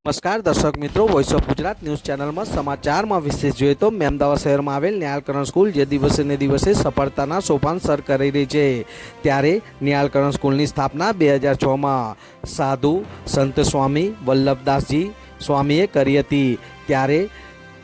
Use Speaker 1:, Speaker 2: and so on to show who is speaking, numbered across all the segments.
Speaker 1: નમસ્કાર, દર્શક મિત્રો વોઇસ ઓફ ગુજરાત ન્યૂઝ ચેનલમાં સમાચારમાં વિશેષ જોઈએ તો મેમદાવાદ શહેરમાં આવેલ ન્યાલકરણ સ્કૂલ જે દિવસે ને દિવસે સફળતાના સોપાન સર કરી રહી છે. ત્યારે ન્યાલકરણ સ્કૂલની સ્થાપના બે હજાર છમાં સાધુ સંત સ્વામી વલ્લભદાસજી સ્વામીએ કરી હતી. ત્યારે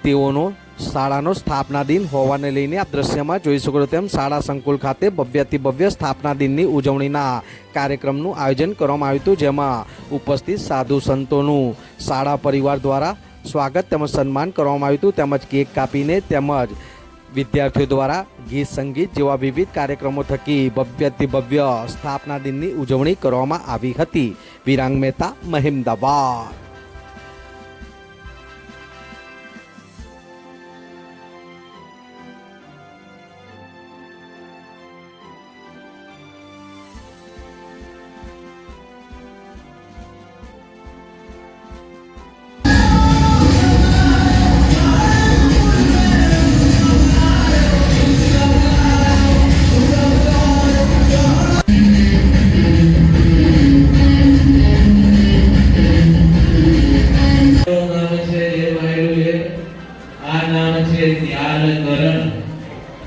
Speaker 1: તેઓનો શાળાનો સ્થાપના દિન હોવાને લઈને આપ દ્રશ્યમાં જોઈ શકો છો તેમ શાળા સંકુલ ખાતે ભવ્યથી ભવ્ય સ્થાપના દિનની ઉજવણીના કાર્યક્રમનું આયોજન કરવામાં આવ્યું હતું, જેમાં ઉપસ્થિત સાધુ સંતોનું શાળા પરિવાર દ્વારા સ્વાગત તેમજ સન્માન કરવામાં આવ્યું હતું, તેમજ કેક કાપીને તેમજ વિદ્યાર્થીઓ દ્વારા ગીત સંગીત જેવા વિવિધ કાર્યક્રમો થકી ભવ્યથી ભવ્ય સ્થાપના દિનની ઉજવણી કરવામાં આવી હતી. વિરાંગ મહેતા મહેમદાબાદ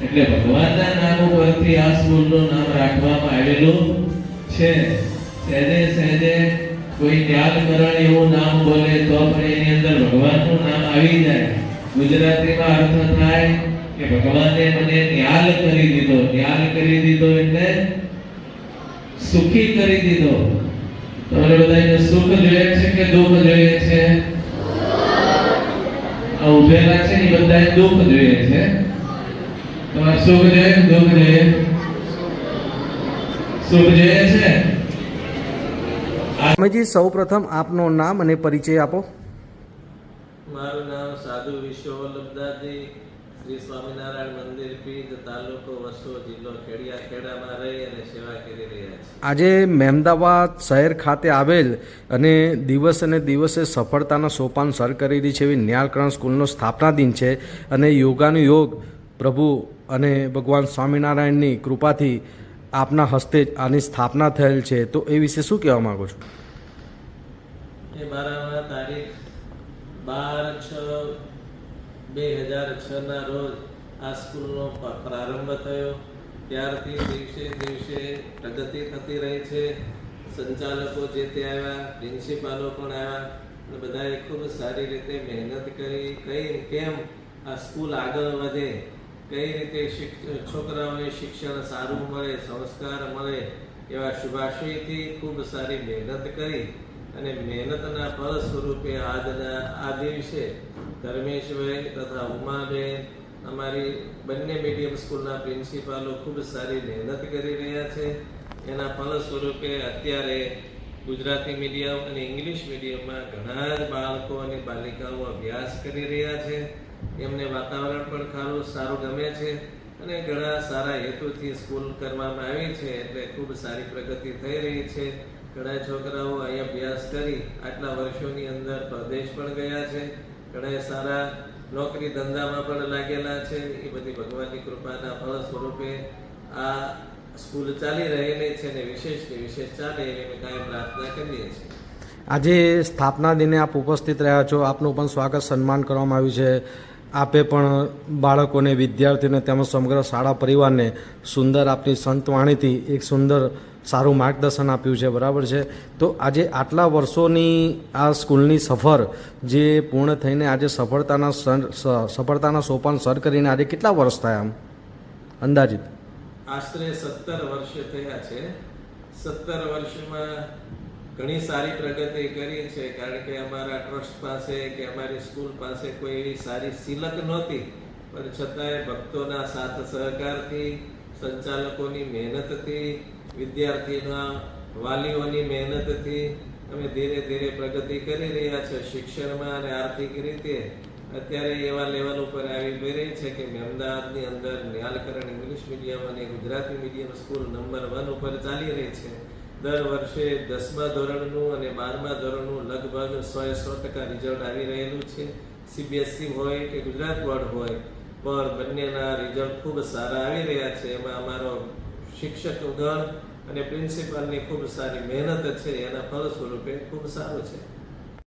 Speaker 2: એટલે ભગવાનના નામ ઉપરથી આ સ્કૂલનું નામ રાખવામાં આવેલું છે. સહેજે સહેજે કોઈ ધ્યાનકરણ એવું નામ બોલે તો પણ એની અંદર ભગવાનનું નામ આવી જાય. ગુજરાતીમાં અર્થ થાય કે ભગવાને મને ન્યાલ કરી દીધો. ન્યાલ કરી દીધો એટલે સુખી કરી દીધો. તમારે બધાને સુખ જોઈએ છે કે દુઃખ જોઈએ છે? આ ઉભેલા છે એ બધાને દુઃખ જોઈએ છે. તમારે સુખ જોઈએ દુઃખ જોઈએ સુખ જોઈએ છે?
Speaker 1: સ્વામીજી સૌ પ્રથમ આપનું નામ અને પરિચય આપો.
Speaker 3: મારું નામ સાધુ વિશ્વવલ્લભદાસજી શ્રી સ્વામિનારાયણ મંદિર પીઠ તાલુકો વસો જિલ્લો ખેડિયા ખેડામાં રહી અને સેવા કરી રહ્યા છે
Speaker 1: આજે મહેમદાવાદ શહેર ખાતે આવેલ અને દિવસ અને દિવસે સફળતાના સોપાન સર કરી રહી છે એવી ન્યાલકરણ સ્કૂલનો સ્થાપના દિન છે અને યોગાનું યોગ પ્રભુ અને ભગવાન સ્વામિનારાયણની કૃપાથી આપના હસ્તે આની સ્થાપના થયેલ છે, તો એ વિશે શું કહેવા માગો છો?
Speaker 3: એ મારામાં તારીખ બાર છ બે હજાર છના રોજ આ સ્કૂલનો પ્રારંભ થયો. ત્યારથી દિવસે દિવસે પ્રગતિ થતી રહી છે. સંચાલકો જે તે આવ્યા, પ્રિન્સિપાલો પણ આવ્યા અને બધાએ ખૂબ સારી રીતે મહેનત કરી, કઈ કેમ આ સ્કૂલ આગળ વધે કઈ રીતે છોકરાઓને શિક્ષણ સારું મળે, સંસ્કાર મળે એવા શુભાશયથી ખૂબ સારી મહેનત કરી અને મહેનતના ફળ સ્વરૂપે આજના આ દિવસે ધર્મેશભાઈ તથા ઉમાબેન, અમારી બંને મીડિયમ સ્કૂલના પ્રિન્સિપાલો ખૂબ સારી મહેનત કરી રહ્યા છે. એના ફળ સ્વરૂપે અત્યારે ગુજરાતી મીડિયમ અને ઇંગ્લિશ મીડિયમમાં ઘણા જ બાળકો અને બાલિકાઓ અભ્યાસ કરી રહ્યા છે. એમને વાતાવરણ પણ ખારું સારું ગમે છે અને ઘણા સારા હેતુથી સ્કૂલ કરવામાં આવી છે એટલે ખૂબ સારી પ્રગતિ થઈ રહી છે. ઘણા છોકરાઓ અહીં અભ્યાસ કરી આટલા વર્ષોની અંદર પરદેશ પણ ગયા છે. ઘણા સારા નોકરી ધંધામાં પણ લાગેલા છે. એ બધી ભગવાનની કૃપાના ફળ સ્વરૂપે આ સ્કૂલ ચાલી રહેલી છે ને વિશેષ ને વિશેષ ચાલે એવી અમે કાંઈ પ્રાર્થના કરીએ છીએ.
Speaker 1: આજે સ્થાપના દિને આપ ઉપસ્થિત રહ્યા છો. આપનું પણ સ્વાગત સન્માન કરવામાં આવ્યું છે. આપે પણ બાળકોને, વિદ્યાર્થીઓને તેમજ સમગ્ર શાળા પરિવારને સુંદર આપની સંતવાણીથી એક સુંદર સારું માર્ગદર્શન આપ્યું છે. બરાબર છે? તો આજે આટલા વર્ષોની આ સ્કૂલની સફર જે પૂર્ણ થઈને આજે સફળતાના સફળતાના સોપાન સર કરીને આજે કેટલા વર્ષ થયા આમ? અંદાજિત.
Speaker 3: આશરે સત્તર વર્ષ થયા છે. સત્તર વર્ષમાં ઘણી સારી પ્રગતિ કરી છે, કારણ કે અમારા ટ્રસ્ટ પાસે કે અમારી સ્કૂલ પાસે કોઈ એવી સારી સિલક નહોતી. પણ છતાંય ભક્તોના સાથ સહકારથી, સંચાલકોની મહેનતથી, વિદ્યાર્થીના વાલીઓની મહેનતથી અમે ધીરે ધીરે પ્રગતિ કરી રહ્યા છે, શિક્ષણમાં અને આર્થિક રીતે. અત્યારે એવા લેવલ ઉપર આવી રહી છે કે અમદાવાદની અંદર ન્યાલકરણ ઇંગ્લિશ મીડિયમ અને Gujarati medium school number one ઉપર ચાલી રહી છે. દર વર્ષે દસમા ધોરણનું અને બારમા ધોરણનું લગભગ સો એ સો ટકા રિઝલ્ટ આવી રહેલું છે. સીબીએસસી હોય કે ગુજરાત બોર્ડ હોય, પણ બંનેના રિઝલ્ટ ખૂબ સારા આવી રહ્યા છે. એમાં અમારો શિક્ષક ગણ અને પ્રિન્સિપાલની ખૂબ સારી મહેનત છે. એના ફળ સ્વરૂપે ખૂબ સારું છે.